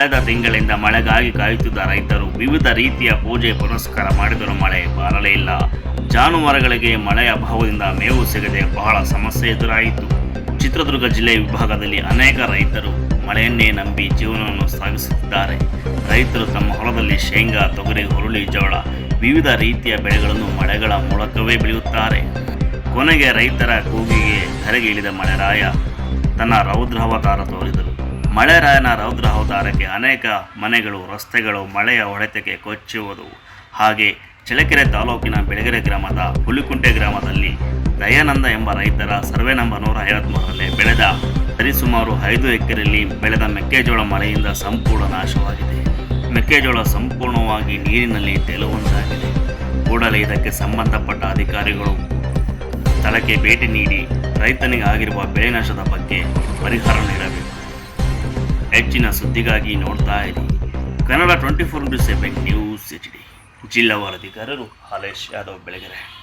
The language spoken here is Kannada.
ಕಳೆದ ತಿಂಗಳಿಂದ ಮಳೆಗಾಗಿ ಕಾಯುತ್ತಿದ್ದ ರೈತರು ವಿವಿಧ ರೀತಿಯ ಪೂಜೆ ಪುರಸ್ಕಾರ ಮಾಡಿದರೂ ಮಳೆ ಬಾರಲೇ ಇಲ್ಲ. ಜಾನುವಾರುಗಳಿಗೆ ಮಳೆಯ ಅಭಾವದಿಂದ ಮೇವು ಸಿಗದೆ ಬಹಳ ಸಮಸ್ಯೆ ಎದುರಾಯಿತು. ಚಿತ್ರದುರ್ಗ ಜಿಲ್ಲೆ ವಿಭಾಗದಲ್ಲಿ ಅನೇಕ ರೈತರು ಮಳೆಯನ್ನೇ ನಂಬಿ ಜೀವನವನ್ನು ಸಾಗಿಸುತ್ತಿದ್ದಾರೆ. ರೈತರು ತಮ್ಮ ಹೊಲದಲ್ಲಿ ಶೇಂಗಾ, ತೊಗರಿ, ಹುರುಳಿ, ಜೋಳ ವಿವಿಧ ರೀತಿಯ ಬೆಳೆಗಳನ್ನು ಮಳೆಗಳ ಮೂಲಕವೇ ಬೆಳೆಯುತ್ತಾರೆ. ಕೊನೆಗೆ ರೈತರ ಕೂಗಿಗೆ ಧರೆಗೆ ಇಳಿದ ಮಳೆರಾಯ ತನ್ನ ರೌದ್ರಾವತಾರ ತೋರಿದರು. ಮಳೆರಾಯನ ರೌದ್ರಾವತಾರಕ್ಕೆ ಅನೇಕ ಮನೆಗಳು, ರಸ್ತೆಗಳು ಮಳೆಯ ಹೊಡೆತಕ್ಕೆ ಕೊಚ್ಚುವುದು ಹಾಗೆ ಚಳ್ಳಕೆರೆ ತಾಲೂಕಿನ ಬೆಳಗೆರೆ ಗ್ರಾಮದ ಹುಲಿಕುಂಟೆ ಗ್ರಾಮದಲ್ಲಿ ದಯಾನಂದ ಎಂಬ ರೈತರ ಸರ್ವೆ ನಂಬರ್ ನೂರ ಐವತ್ಮೂರರಲ್ಲಿ ಬೆಳೆದ ಸರಿಸುಮಾರು ಐದು ಎಕರೆಯಲ್ಲಿ ಬೆಳೆದ ಮೆಕ್ಕೆಜೋಳ ಮಳೆಯಿಂದ ಸಂಪೂರ್ಣ ನಾಶವಾಗಿದೆ. ಮೆಕ್ಕೆಜೋಳ ಸಂಪೂರ್ಣವಾಗಿ ನೀರಿನಲ್ಲಿ ತೆಲುವಂತಾಗಿದೆ. ಕೂಡಲೇ ಇದಕ್ಕೆ ಸಂಬಂಧಪಟ್ಟ ಅಧಿಕಾರಿಗಳು ಸ್ಥಳಕ್ಕೆ ಭೇಟಿ ನೀಡಿ ರೈತನಿಗೆ ಆಗಿರುವ ಬೆಳೆ ನಾಶದ ಬಗ್ಗೆ ಪರಿಹಾರ ನೀಡಬೇಕು. ಹೆಚ್ಚಿನ ಸುದ್ದಿಗಾಗಿ ನೋಡ್ತಾ ಇರಿ. Kannada twenty four into seven news D ಜಿಲ್ಲಾ ವರದಿಗಾರರು ಹಾಲೇಶ್ ಯಾದವ್ ಬೆಳಗೆರೆ.